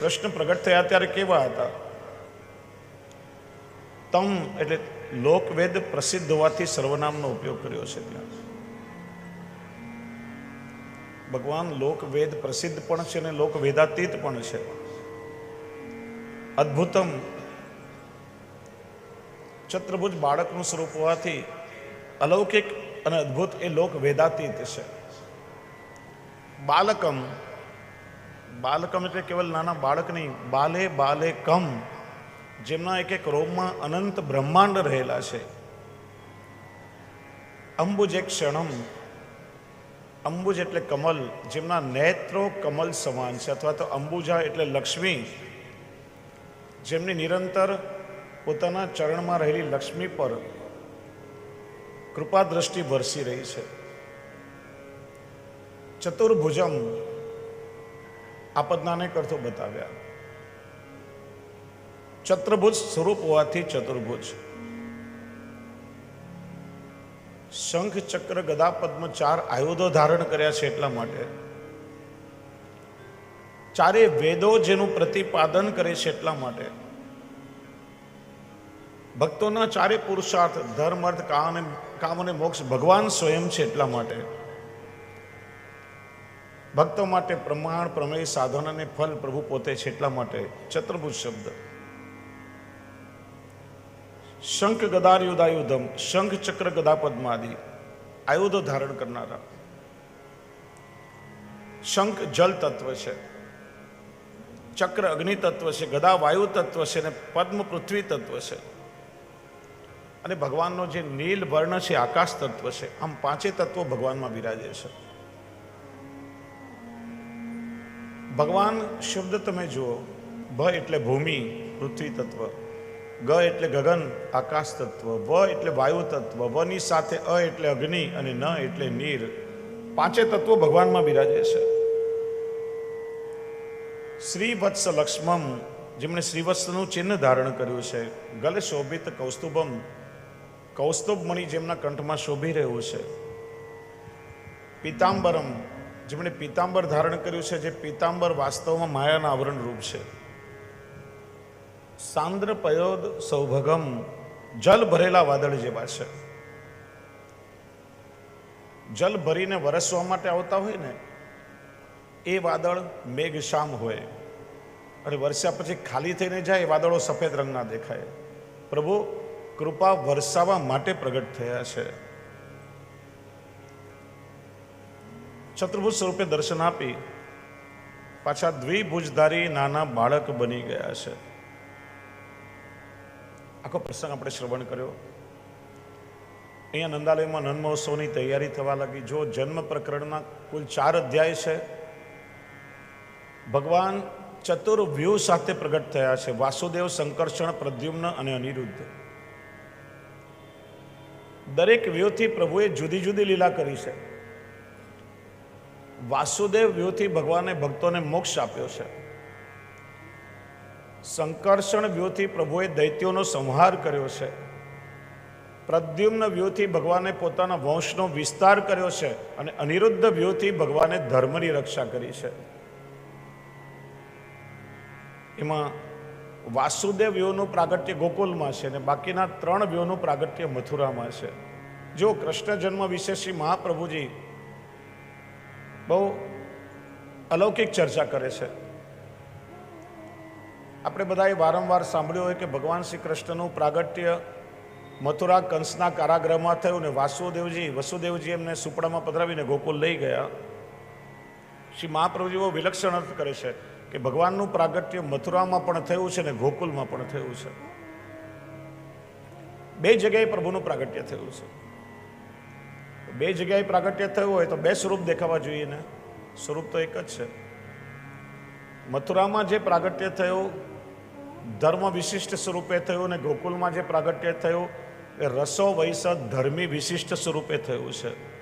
કૃષ્ણ પ્રગટ થયા ત્યારે કેવા હતા? તમ એટલે લોકવેદ પ્રસિદ્ધ હોવાથી સર્વનામનો ઉપયોગ કર્યો છે ત્યાં. ભગવાન લોકવેદ પ્રસિદ્ધ પણ છે અને લોકવેદાતીત પણ છે. અદ્ભુતમ. ચત્રભુજ બાળકનું સ્વરૂપ હોવાથી અલૌકિક અને અદ્ભુત એ લોક વેદાતીત છે. બાલકમ. બાલકમ એટલે કેવલ નાના બાળક નહીં, બાલે બાલે કમ જેમના એક એક રોમમાં અનંત બ્રહ્માંડ રહેલા છે. અંબુજ એક ક્ષણમ, અંબુજ એટલે કમલ, જેમના નેત્રો કમલ સમાન છે, અથવા તો અંબુજા એટલે લક્ષ્મી, જેમની નિરંતર પોતાના ચરણમાં રહેલી લક્ષ્મી પર કૃપા દ્રષ્ટિ વરસી રહી છે. ચતુર્ભુજમ આપદનાને કરતો બતાવ્યા. ચતુર્ભુજ સ્વરૂપ હોવાથી ચતુર્ભુજ. શંખ, ચક્ર, ગદા, પદ્મ ચાર આયુધો ધારણ કર્યા છે એટલા માટે. ચારે વેદો જેનું પ્રતિપાદન કરે છે એટલા માટે. ભક્તોના ચારે પુરુષાર્થ, ધર્મ, અર્થ, કામ અને મોક્ષ ભગવાન સ્વયં છે એટલા માટે. ભક્તો માટે પ્રમાણ, પ્રમેય, સાધન અને ફલ પ્રભુ પોતે છે એટલા માટે ચતુર્ભુજ શબ્દ. શંખ ગદાર યુધાયુધમ શંખ ચક્ર ગદા પદ્માદિ આયુધો ધારણ કરનારા. શંખ જલ તત્વ છે, ચક્ર અગ્નિ તત્વ છે, ગદા વાયુ તત્વ છે અને પદ્મ પૃથ્વી તત્વ છે. અને ભગવાનનો જે નીલ વર્ણ છે, આકાશ તત્વ છે, આમ પાંચે તત્વો ભગવાનમાં બિરાજે છે. ભગવાન શબ્દ તમે જુઓ ભ એટલે ભૂમિ, પૃથ્વી તત્વ. ગ એટલે ગગન, આકાશ તત્વ. વ એટલે વાયુ તત્વ. વની સાથે અ એટલે અગ્નિ અને ન એટલે નીર. પાંચે તત્વો ભગવાનમાં બિરાજે છે. શ્રી વત્સ લક્ષ્મમ, જેમણે શ્રીવત્સનું ચિહ્ન ધારણ કર્યું છે, ગલે શોભિત કૌસ્તુભમ. કૌસ્તુભ મણિ જેમના કંઠમાં શોભી રહ્યું છે. પીતાંબરમ જેમણે પીતાંબર ધારણ કર્યું છે, જે પીતાંબર વાસ્તવમાં માયાના આવરણ રૂપ છે. સાંદ્ર પયોદ સૌભગમ જલ ભરેલા વાદળ જેવા છે. જલ ભરીને વરસવા માટે આવતા હોય ને, એ વાદળ મેઘશામ હોય. અને વરસ્યા પછી ખાલી થઈને જાય, એ વાદળો સફેદ રંગના દેખાય. પ્રભુ, કૃપા વરસાવા માટે પ્રગટ થયા છે. ચતુર્ભુજ સ્વરૂપે દર્શન આપી પાછા દ્વિભુજધારી નાના બાળક બની ગયા છે. આખો પ્રસંગ આપણે શ્રવણ કર્યો. અહીંયા નંદાલયમાં નંદ મહોત્સવની તૈયારી થવા લાગી. જો જન્મ પ્રકરણના કુલ ચાર અધ્યાય છે. ભગવાન ચતુર્વ્યૂહ સાથે પ્રગટ થયા છે. વાસુદેવ સંકર્ષણ, પ્રદ્યુમ્ન અને અનિરુદ્ધ. દરેક વ્યૂહથી પ્રભુએ જુદી જુદી લીલા કરી છે. વાસુદેવ વ્યૂહથી ભગવાને ભક્તોને મોક્ષ આપ્યો છે. સંકર્ષણ વ્યૂહથી પ્રભુએ દૈત્યોનો સંહાર કર્યો છે. પ્રદ્યુમ્ન વ્યૂહથી ભગવાને પોતાના વંશનો વિસ્તાર કર્યો છે અને અનિરુદ્ધ વ્યૂહથી ભગવાને ધર્મની રક્ષા કરી છે. એમાં વાસુદેવ વ્યૂહનું પ્રાગટ્ય ગોકુલમાં છે અને બાકીના ત્રણ વ્યૂહનું પ્રાગટ્ય મથુરામાં છે. જો કૃષ્ણ જન્મ વિશે શ્રી મહાપ્રભુજી બહુ અલૌકિક ચર્ચા કરે છે. આપણે બધાએ વારંવાર સાંભળ્યું હોય કે ભગવાન શ્રી કૃષ્ણનું પ્રાગટ્ય મથુરા કંસના કારાગૃહમાં થયું ને વાસુદેવજી, વસુદેવજી એમને સુપડામાં પધરાવીને ગોકુલ લઈ ગયા. શ્રી મહાપ્રભુજી બહુ વિલક્ષણ અર્થ કરે છે કે ભગવાનનું પ્રાગટ્ય મથુરામાં પણ થયું છે ને ગોકુલમાં પણ થયું છે. બે જગ્યાએ પ્રભુનું પ્રાગટ્ય થયું છે. બે જગ્યાએ પ્રાગટ્ય થયું હોય તો બે સ્વરૂપ દેખાવા જોઈએ ને? સ્વરૂપ તો એક જ છે. મથુરામાં જે પ્રાગટ્ય થયું, ધર્મ વિશિષ્ટ સ્વરૂપે થયું અને ગોકુલમાં જે પ્રાગટ્ય થયું, એ રસો વૈસ ધર્મી વિશિષ્ટ સ્વરૂપે થયું છે.